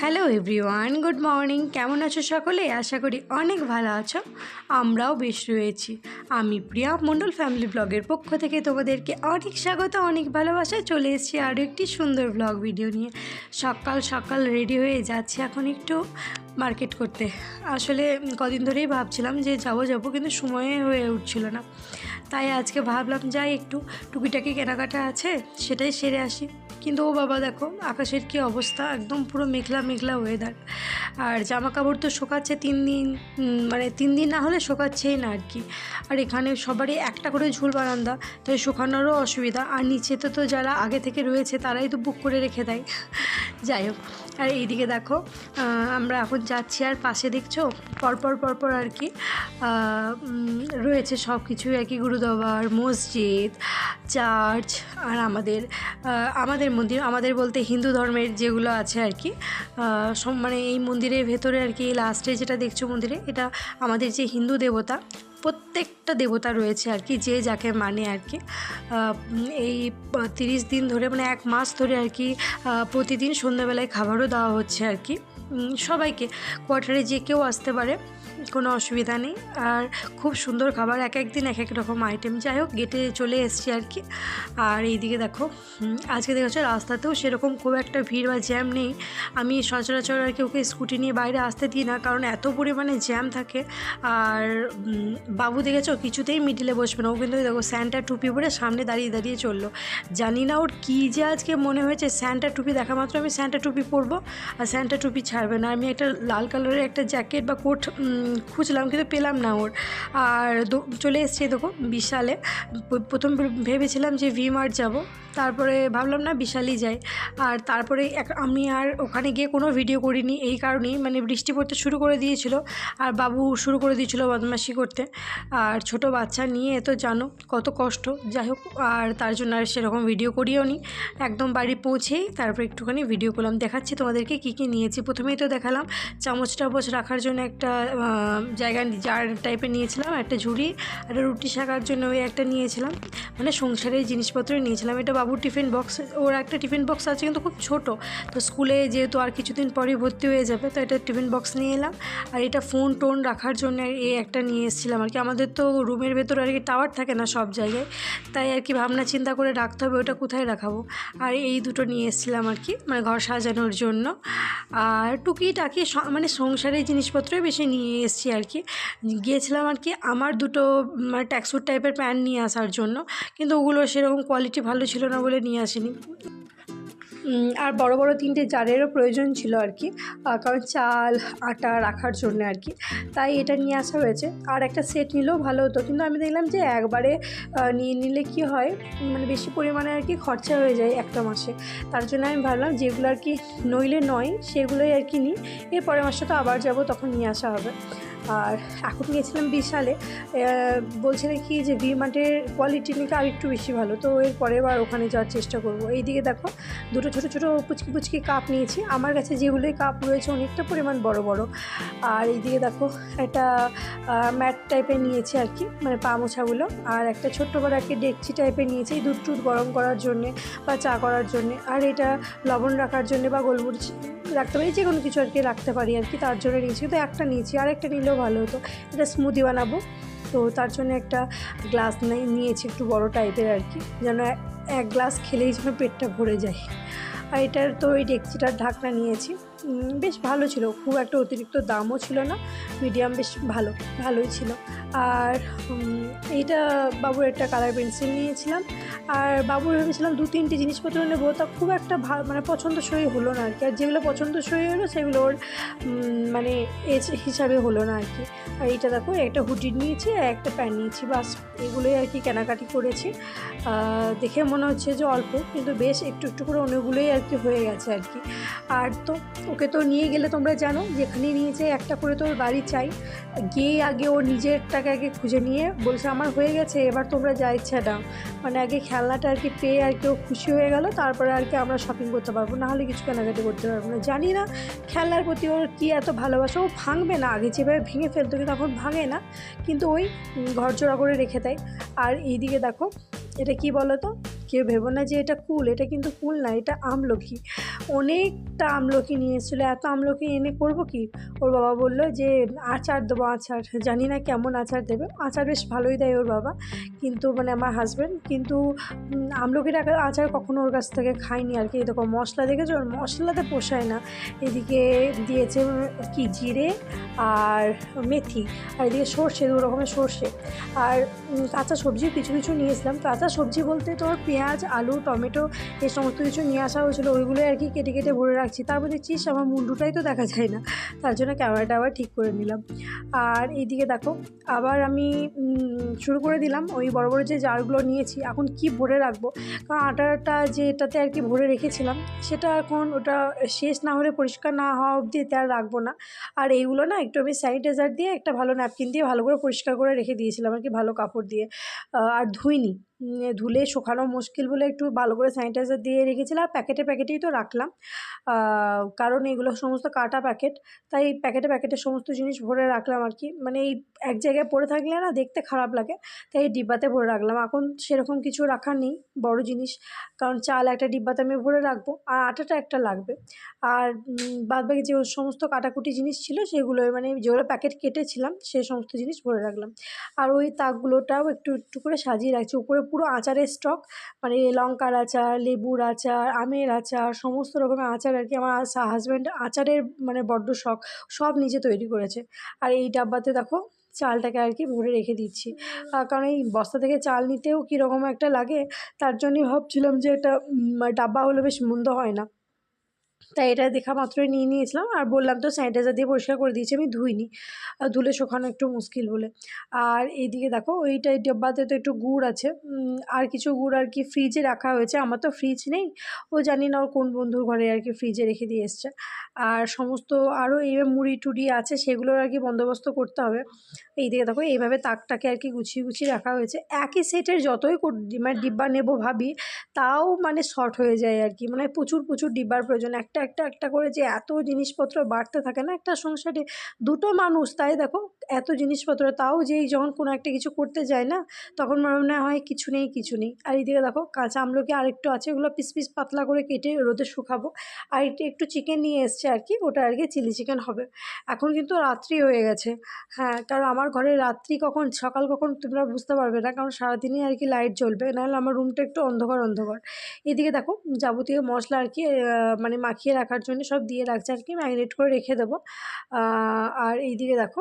Hello everyone good morning কেমন আছো সকলে? আশা করি অনেক ভালো আছো। আমরাও বেশ রয়েছি। আমি প্রিয়া মণ্ডল ফ্যামিলি ব্লগের পক্ষ থেকে তোমাদেরকে অনেক স্বাগত, অনেক ভালোবাসায় চলে এসেছি আরও একটি সুন্দর ব্লগ ভিডিও নিয়ে। সকাল সকাল রেডি হয়ে যাচ্ছি এখন একটু মার্কেট করতে। আসলে কদিন ধরেই ভাবছিলাম যে যাব যাব কিন্তু সময়ে হয়ে উঠছিল না। তাই আজকে ভাবলাম যাই একটু টুকিটাকি কেনাকাটা আছে, সেটাই সেরে আসি। কিন্তু ও বাবা দেখো, আকাশের কি অবস্থা? একদম পুরো মেঘলা মেঘলা ওয়েদার আর জামা কাপড় তো শোকাচ্ছে তিন দিন মানে তিন দিন না হলে শোকাচ্ছেই না আর কি আর এখানে সবারই একটা করে ঝুল বারান্দা তাই শুকানোরও অসুবিধা। আর নিচেতে তো যারা আগে থেকে রয়েছে, তারাই তো বুক করে রেখে দেয়। যাই হোক, আর এইদিকে দেখো আমরা এখন যাচ্ছি আর পাশে দেখছ? পরপর পরপর আর কি রয়েছে সব কিছুই আর কি গুরুদরবার মসজিদ, চার্চ, আর আমাদের আমাদের মন্দির, আমাদের বলতে হিন্দু ধর্মের যেগুলো আছে আর কি মানে এই মন্দিরের ভেতরে আর কি লাস্টে যেটা দেখছ মন্দিরে, এটা আমাদের যে হিন্দু দেবতা, প্রত্যেকটা দেবতা রয়েছে আর কি, যে যাকে মানে আর কি এই তিরিশ দিন ধরে মানে এক মাস ধরে আর কি প্রতিদিন সন্ধ্যাবেলায় খাবারও দেওয়া হচ্ছে আর কি সবাইকে, কোয়ার্টারে যে কেউ আসতে পারে কোনো অসুবিধা নেই। আর খুব সুন্দর খাবার, এক এক দিন এক এক রকম আইটেম যাই হোক গেটে চলে এসছি আর কি। আর এইদিকে দেখো আজকে দেখেছ রাস্তাতেও সেরকম খুব একটা ভিড় বা জ্যাম নেই। আমি সচরাচর আর কি ওকে স্কুটি নিয়ে বাইরে আসতে দিই না, কারণ এত পরিমাণে জ্যাম থাকে। আর বাবু দেখেছ, কিছুতেই মিডিলে বসবে না। ও কিন্তু দেখো স্যান্টা টুপি পরে সামনে দাঁড়িয়ে দাঁড়িয়ে চলল। জানি না ওর কী যে আজকে মনে হয়েছে স্যান্টা টুপি দেখা মাত্র আমি স্যান্টা টুপি পরবো, আর স্যান্টা টুপি ছাড়বে না। আমি একটা লাল কালারের একটা জ্যাকেট বা কোট খুঁজলাম কিন্তু পেলাম না ওর। আর চলে এসছে দেখো, বিশালে। প্রথম ভেবেছিলাম যে ভি মার্ট যাব। তারপরে ভাবলাম না বিশালই যাই। আর তারপরে এক- আমি আর ওখানে গিয়ে কোনো ভিডিও করিনি, এই কারণেই মানে বৃষ্টি পড়তে শুরু করে দিয়েছিল। আর বাবু শুরু করে দিয়েছিল বদমাশি করতে। আর ছোট বাচ্চা নিয়ে তো জানো কত কষ্ট। যাই হোক, আর তার জন্য আর সেরকম ভিডিও করিও নি। একদম বাড়ি পৌঁছেই তারপর একটুখানি ভিডিও করলাম। দেখাচ্ছি তোমাদেরকে কী কী নিয়েছি। প্রথমেই তো দেখালাম চামচ টামচ রাখার জন্য একটা জায়গা জার টাইপের নিয়েছিলাম, একটা ঝুড়ি, একটা রুটি শাকার জন্য ওই একটা নিয়েছিলাম। মানে সংসারের জিনিসপত্র নিয়েছিলাম। এটা বাবুর টিফিন বক্স, ওর একটা টিফিন বক্স আছে কিন্তু খুব ছোট। তো স্কুলে যেহেতু আর কিছুদিন পরেই ভর্তি হয়ে যাবে, তো এটা টিফিন বক্স নিয়ে এলাম। আর এটা ফোন টোন রাখার জন্য এই একটা নিয়ে এসেছিলাম আর কি। আমাদের তো রুমের ভেতরে আর কি টাওয়ার থাকে না সব জায়গায়, তাই আর কি ভাবনা চিন্তা করে রাখতে হবে ওটা কোথায় রাখাবো। আর এই দুটো নিয়ে এসেছিলাম আর কি মানে ঘর সাজানোর জন্য। আর টুকিটাকি স- মানে সংসারের জিনিসপত্রই বেশি নিয়ে এসেছি আর কি। গিয়েছিলাম আর কি আমার দুটো মানে ট্যাক্সুট টাইপের প্যান্ট নিয়ে আসার জন্য, কিন্তু ওগুলো সেরকম কোয়ালিটি ভালো ছিল না বলে নিয়ে আসিনি। আর বড় বড় তিনটে জারেরও প্রয়োজন ছিল আর কি। কারণ চাল, আটা রাখার জন্য আর কি। তাই এটা নিয়ে আসা হয়েছে। আর একটা সেট নিলেও ভালো হতো। কিন্তু আমি দেখলাম যে একবারে নিয়ে নিলে কি হয়? মানে বেশি পরিমাণে আর কি খরচা হয়ে যায় একটা মাসে। তার জন্য আমি ভাবলাম যেগুলো আর কি নইলে নয়, সেগুলোই আর কি নিই। এর পরের মাসে তো আবার যাব, তখন নিয়ে আসা হবে। আর এখন গিয়েছিলাম বিশালে বলছে নাকি যে ভি মার্টের কোয়ালিটি নাকি আর একটু বেশি ভালো, তো এর পরের বার ওখানে যাওয়ার চেষ্টা করব। এইদিকে দেখো, দুটো ছোটো ছোটো পুচকি পুচকি কাপ নিয়েছি, আমার কাছে যেগুলোই কাপ রয়েছে অনেকটা পরিমাণ বড় বড়। আর এইদিকে দেখো, একটা ম্যাট টাইপের নিয়েছি আর কি মানে পা মোছাগুলো, আর একটা ছোট্ট বড় একটা ডেকচি টাইপের নিয়েছি দুধ টুধ গরম করার জন্যে বা চা করার জন্যে, আর এটা লবণ রাখার জন্যে বা গোলমরিচ রাখতে পারি যে কোনো কিছু আর কি রাখতে পারি আর কি, তার জন্য নিয়েছি। তো একটা নিয়েছি, আর একটা নিলেও ভালো হতো। এটা স্মুদি বানাবো। তো তার জন্য একটা গ্লাস নিয়েছি একটু বড় টাইপের আর কি, যেন এক- গ্লাস খেলেই যেন পেটটা ভরে যায়। আর এটার তো ওই ডেকচিটার ঢাকনা নিয়েছি। বেশ ভালো ছিল। খুব একটা অতিরিক্ত দামও ছিল না মিডিয়াম বেশ ভালো, ভালোই ছিল। আর এইটা বাবুর একটা কালার পেন্সিল নিয়েছিলাম। আর বাবুর ভেবেছিলাম দু, তিনটে জিনিসপত্র নেব, তা খুব একটা ভালো মানে পছন্দসই হলো না আর কি আর যেগুলো পছন্দসই হলো, সেগুলো ওর মানে এজ হিসাবে হলো না আর কি আর এইটা দেখো, একটা হুডি নিয়েছি, আর একটা প্যান্ট নিয়েছি, বাস এগুলোই আর কি কেনাকাটি করেছি। দেখে মনে হচ্ছে যে অল্প, কিন্তু বেশ একটু একটু করে অনেকগুলোই আর কি হয়ে গেছে আর কি আর তো ওকে তো নিয়ে গেলে তোমরা জানো যেখানে নিয়ে একটা করে তো ওর বাড়ি চাই। গিয়ে আগে ও নিজেরটাকে আগে খুঁজে নিয়ে বলছে আমার হয়ে গেছে এবার তোমরা যা ইচ্ছা দাও। মানে আগে খেলনাটা আর কি পেয়ে আর কি খুশি হয়ে গেল তারপরে আর কি আমরা শপিং করতে পারব। না হলে কিছু কেনাকাটি করতে পারব না। জানি না খেলনার প্রতি ওর কী এত ভালোবাসা ও ভাঙবে না। আগে যেভাবে ভেঙে ফেলতো কিন্তু এখন ভাঙে না। কিন্তু ওই উম, ঘর জোড়া করে রেখে দেয়। আর এইদিকে দেখো এটা কি বলো তো কেউ ভেবো না যে এটা কুল, এটা কিন্তু কুল না, এটা আমলকি। অনেকটা আমলকি নিয়ে এসেছিল, এত আমলকি এনে করব কি? ওর বাবা বলল যে, আচার দেবো, আচার। জানি না কেমন আচার দেবে, আচার বেশ ভালোই দেয় ওর বাবা। কিন্তু মানে আমার হাজব্যান্ড কিন্তু আমলকির আচার কখনো ওর কাছ থেকে খাইনি আর কি। দেখো, মশলা দেখেছ? ওর মশলাতে পোষায় না। এদিকে দিয়েছে কি, জিরে আর মেথি, আর এদিকে সর্ষে, দু রকমের সর্ষে। আর কাঁচা সবজি কিছু কিছু নিয়েছিলাম কাঁচা সবজি বলতে তোর পেঁয়াজ আলু, টমেটো, এই সমস্ত কিছু নিয়ে আসা হয়েছিলো। ওইগুলোই আর কি কেটে কেটে ভরে রাখছি। তারপর দেখছিস আমার মুন্ডুটাই তো দেখা যায় না। তার জন্য ক্যামেরাটা আবার ঠিক করে নিলাম। আর এইদিকে দেখো, আবার আমি শুরু করে দিলাম ওই বড় বড় যে জারগুলো নিয়েছি। এখন কি ভরে রাখব? কারণ আটাটা যেটাতে আর কি ভরে রেখেছিলাম, সেটা এখন ওটা শেষ না হলে পরিষ্কার না হওয়া অবধি এতে আর রাখব না। আর এইগুলো না একটু আমি স্যানিটাইজার দিয়ে একটা ভালো ন্যাপকিন দিয়ে ভালো করে পরিষ্কার করে রেখে দিয়েছিলাম আর কি, ভালো কাপড় দিয়ে। আর ধুইনি। ধুলে শুকানো মুশকিল বলে একটু ভালো করে স্যানিটাইজার দিয়ে রেখেছিলাম আর প্যাকেটে প্যাকেটেই তো রাখলাম। কারণ এগুলো সমস্ত কাটা প্যাকেট তাই প্যাকেটে প্যাকেটে সমস্ত জিনিস ভরে রাখলাম আর কি। মানে এই এক জায়গায় পড়ে থাকলে না দেখতে খারাপ লাগে, তাই এই ডিব্বাতে ভরে রাখলাম। এখন সেরকম কিছু রাখার নেই, বড় জিনিস, কারণ চাল একটা ডিব্বাতে আমি ভরে রাখব, আর আটাটা একটা লাগবে। আর বাদ বাকি যে সমস্ত কাটাকুটি জিনিস ছিল সেগুলো মানে যেগুলো প্যাকেট কেটেছিলাম সেই সমস্ত জিনিস ভরে রাখলাম। আর ওই তাকগুলোটাও একটু একটু করে সাজিয়ে রাখছি। উপরে পুরো আচারের স্টক মানে লঙ্কার আচার লেবুর আচার আমের আচার সমস্ত রকমের আচার আর কি। আমার হাজব্যান্ড আচারের মানে বড্ড শখ সব নিজে তৈরি করেছে। আর এই ডাব্বাতে দেখো চালটাকে আর কি ভরে রেখে দিচ্ছি। কারণ এই বস্তা থেকে চাল নিতেও কীরকম একটা লাগে তার জন্যই ভাবছিলাম যে এটা উম, ডাব্বা হলে বেশ মন্দ হয় না। তাই এটা দেখা মাত্রই নিয়ে নিয়েছিলাম। আর বললাম তো স্যানিটাইজার দিয়ে পরিষ্কার করে দিয়েছি, আমি ধুইনি। ধুলে শুকানো একটু মুশকিল বলে। আর এইদিকে দেখো, ওইটা এই ডাব্বাতে তো একটু গুড় আছে। আর কিছু গুড় আর কি ফ্রিজে রাখা হয়েছে। আমার তো ফ্রিজ নেই। ও জানি না ওর কোন বন্ধুর ঘরে আর কি ফ্রিজে রেখে দিয়ে এসছে। আর সমস্ত আরও এই মুড়ি টুড়ি আছে, সেগুলোর আর কি বন্দোবস্ত করতে হবে। এইদিকে দেখো, এইভাবে তাকটাকে আর কি গুছিয়ে গুছিয়ে রাখা হয়েছে। একই সেটের যতই মানে ডিব্বা নেব ভাবি, তাও মানে শর্ট হয়ে যায় আর কি। মানে প্রচুর প্রচুর ডিব্বার প্রয়োজন। একটা একটা একটা করে যে এত জিনিসপত্র বাড়তে থাকে না একটা সংসারে দুটো মানুষ, তাই দেখো এত জিনিসপত্র, তাও যেই যখন কোনো একটা কিছু করতে যায় না, তখন মনে হয় কিছু নেই কিছু নেই। আর এইদিকে দেখো কাঁচা আমলকি আরেকটু আছে, ওগুলো পিস পিস পাতলা করে কেটে রোদে শুকাবো। আর একটু একটু চিকেন নিয়ে এসছে আর কি, ওটা আর কি চিলি চিকেন হবে। এখন কিন্তু রাত্রি হয়ে গেছে। হ্যাঁ কারণ আমার ঘরে রাত্রি কখন, সকাল কখন তোমরা বুঝতে পারবে না, কারণ সারাদিনই আর কি লাইট জ্বলবে, নাহলে আমার রুমটা একটু অন্ধকার অন্ধকার। এদিকে দেখো যাবতীয় মশলা আর কি মানে মাখিয়ে রাখার জন্য সব দিয়ে রাখছে আর কি ম্যারিনেট করে রেখে দেবো। আর এই দিকে দেখো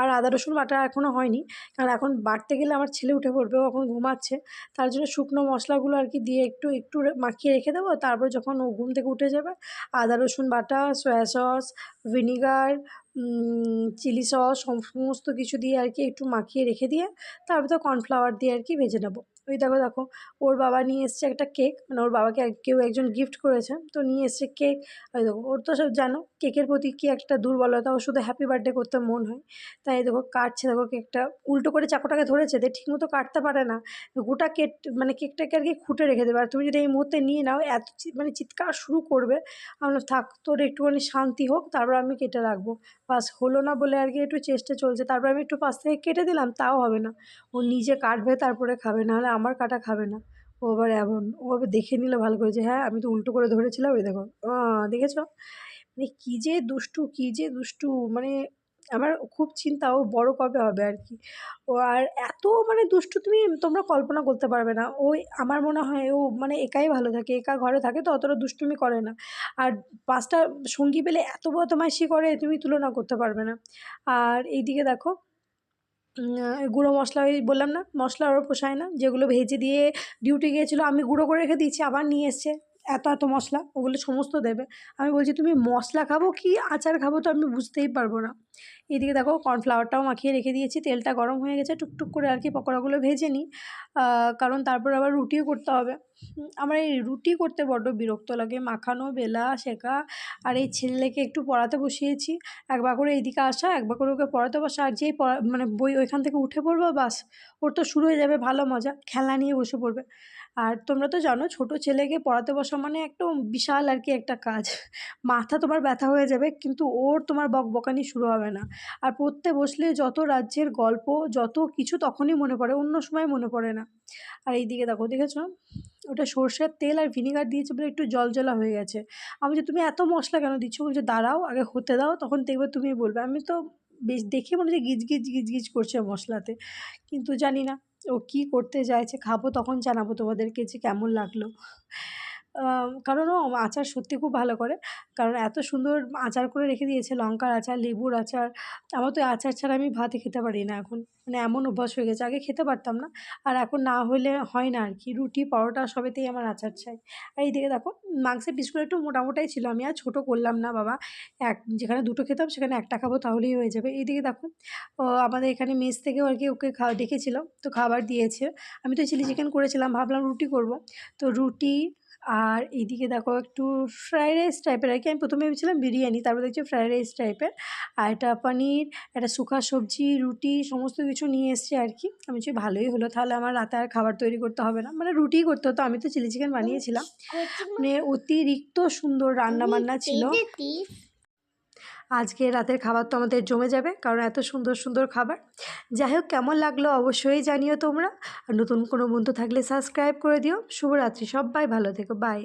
আর আদা, রসুন বাটা এখনও হয়নি, কারণ এখন বাটতে গেলে আমার ছেলে উঠে পড়বে, ও এখন ঘুমাচ্ছে। তার জন্য শুকনো মশলাগুলো আর কি দিয়ে একটু একটু মাখিয়ে রেখে দেবো, তারপর যখন ও ঘুম থেকে উঠে যাবে, আদা, রসুন বাটা soya sauce vinegar chilli sauce সমস্ত কিছু দিয়ে আর কি একটু মাখিয়ে রেখে দিয়ে, তারপর তো কর্নফ্লাওয়ার দিয়ে আর কি ভেজে নেব। ওই দেখো দেখো ওর বাবা নিয়ে এসছে একটা কেক মানে ওর বাবাকে কেউ একজন গিফট করেছে তো নিয়ে এসছে কেক ওই দেখো ওর তো সব জানো কেকের প্রতি কি একটা দুর্বলতা ও শুধু হ্যাপি বার্থডে করতে মন হয় তাই দেখো কাটছে দেখো কেকটা উল্টো করে চাকুটাকে ধরেছে দিয়ে ঠিকমতো কাটতে পারে না গোটা কেক মানে কেকটাকে আর কি খুঁটে রেখে দেবে আর তুমি যদি এই মুহূর্তে নিয়ে নাও এত মানে চিৎকার শুরু করবে আমি বললাম, থাক তোর একটুখানি শান্তি হোক তারপর আমি কেটে রাখব। বাস হলো না বলে আর কি একটু চেষ্টা চলছে তারপর আমি একটু পাশ থেকে কেটে দিলাম তাও হবে না ও নিজে কাটবে তারপরে খাবে নাহলে আমার কাটা খাবে না। ও আবার এমন, ও আবার দেখে নিল ভালো করে যে হ্যাঁ আমি তো উল্টো করে ধরেছিলাম ওই দেখো। দেখেছ? মানে কী যে দুষ্টু, কী যে দুষ্টু মানে আমার খুব চিন্তা, ও বড় কবে হবে আর কি। ও আর এত মানে দুষ্টু তুমি, তোমরা কল্পনা করতে পারবে না। ওই আমার মনে হয় ও মানে একাই ভালো থাকে, একা ঘরে থাকে তো অতটা দুষ্টুমি করে না। আর পাঁচটা সঙ্গী পেলে এত বদমাইশি করে, তুমি তুলনা করতে পারবে না। আর এইদিকে দেখো গুঁড়ো মশলা ওই বললাম না, মশলা ওরা পোষায় না, যেগুলো ভেজে দিয়ে ডিউটি গিয়েছিল, আমি গুঁড়ো করে রেখে দিয়েছি, আবার নিয়ে এসছে। এত এত মশলা, ওগুলো সমস্ত দেবে। আমি বলছি, তুমি মশলা খাব কি আচার খাব তো আমি বুঝতেই পারব না। এদিকে দেখো কর্নফ্লাওয়ারটাও মাখিয়ে রেখে দিয়েছি, তেলটা গরম হয়ে গেছে, টুকটুক করে আর কি পকোড়াগুলো ভেজে নিই। কারণ তারপর আবার রুটিও করতে হবে। আমার এই রুটি করতে বড্ড বিরক্ত লাগে, মাখানো, বেলা, শেখা, আর এই ছেলেকে একটু পড়াতে বসিয়েছি। একবার করে এইদিকে আসা একবার করে ওকে পড়াতে বসা, আর যেই পড়া মানে বই ওইখান থেকে উঠে পড়ব, বাস, ওর তো শুরু হয়ে যাবে ভালো মজা, খেলনা নিয়ে বসে পড়বে। আর তোমরা তো জানো, ছোট ছেলেকে পড়াতে বসা মানে একদম বিশাল আর কি একটা কাজ। মাথা তোমার ব্যথা হয়ে যাবে, কিন্তু ওর তোমার বকবকানি শুরু হবে না। আর পড়তে বসলে যত রাজ্যের গল্প, যত কিছু তখনই মনে পড়ে, অন্য সময় মনে পড়ে না। আর এইদিকে দেখো, দেখেছ? ওটা সর্ষের তেল আর ভিনিগার দিয়েছে বলে একটু জলজলা হয়ে গেছে। আমি যে তুমি এত মশলা কেন দিচ্ছ? বলছে, দাঁড়াও, আগে হতে দাও, তখন দেখবে তুমি বলবে। আমি তো বেশ দেখে মনে হচ্ছে গিজ গিজ গিজ গিজ করছে মশলাতে। কিন্তু জানি না। ও কী করতে চাইছে খাব তখন জানাব তোমাদেরকে যে কেমন লাগল। কারণ ও আচার সত্যি খুব ভালো করে। কারণ এত সুন্দর আচার করে রেখে দিয়েছে, লঙ্কার আচার, লেবুর আচার। আমার তো আচার ছাড়া আমি ভাতে খেতে পারি না এখন। মানে এমন অভ্যাস হয়ে গেছে, আগে খেতে পারতাম না। আর এখন না হলে হয় না আর কি রুটি, পরোটা সবেতেই আমার আচার চাই। আর এইদিকে দেখো, মাংসের পিসগুলো একটু মোটামোটাই ছিল। আমি আর ছোটো করলাম না বাবা। এক, যেখানে দুটো খেতাম সেখানে একটা খাব তাহলেই হয়ে যাবে। এইদিকে দেখো আমাদের এখানে মেস থেকেও আর কি ওকে খাওয়া ডেকেছিল। তো খাবার দিয়েছে। আমি তো চিলি চিকেন করেছিলাম, ভাবলাম রুটি করব। তো রুটি আর এইদিকে দেখো একটু ফ্রায়েড রাইস টাইপের আর কি। আমি প্রথমে ভেবেছিলাম বিরিয়ানি তারপর দেখছি ফ্রায়েড রাইস টাইপের আর এটা পনির একটা শুকা সবজি রুটি সমস্ত কিছু নিয়ে এসছে আর কি। আমি বলছি ভালোই হলো তাহলে আমার রাতে আর খাবার তৈরি করতে হবে না। মানে রুটি করতে হতো আমি তো চিলি চিকেন বানিয়েছিলাম। মানে অতিরিক্ত সুন্দর রান্না বান্না ছিল আজকে রাতের খাবার তো আমাদের জমে যাবে, কারণ এত সুন্দর সুন্দর খাবার। যাই হোক, কেমন লাগল অবশ্যই জানিও তোমরা। আর নতুন কোনো বন্ধু থাকলে সাবস্ক্রাইব করে দিও। শুভরাত্রি সবাই, ভালো থেকো বাই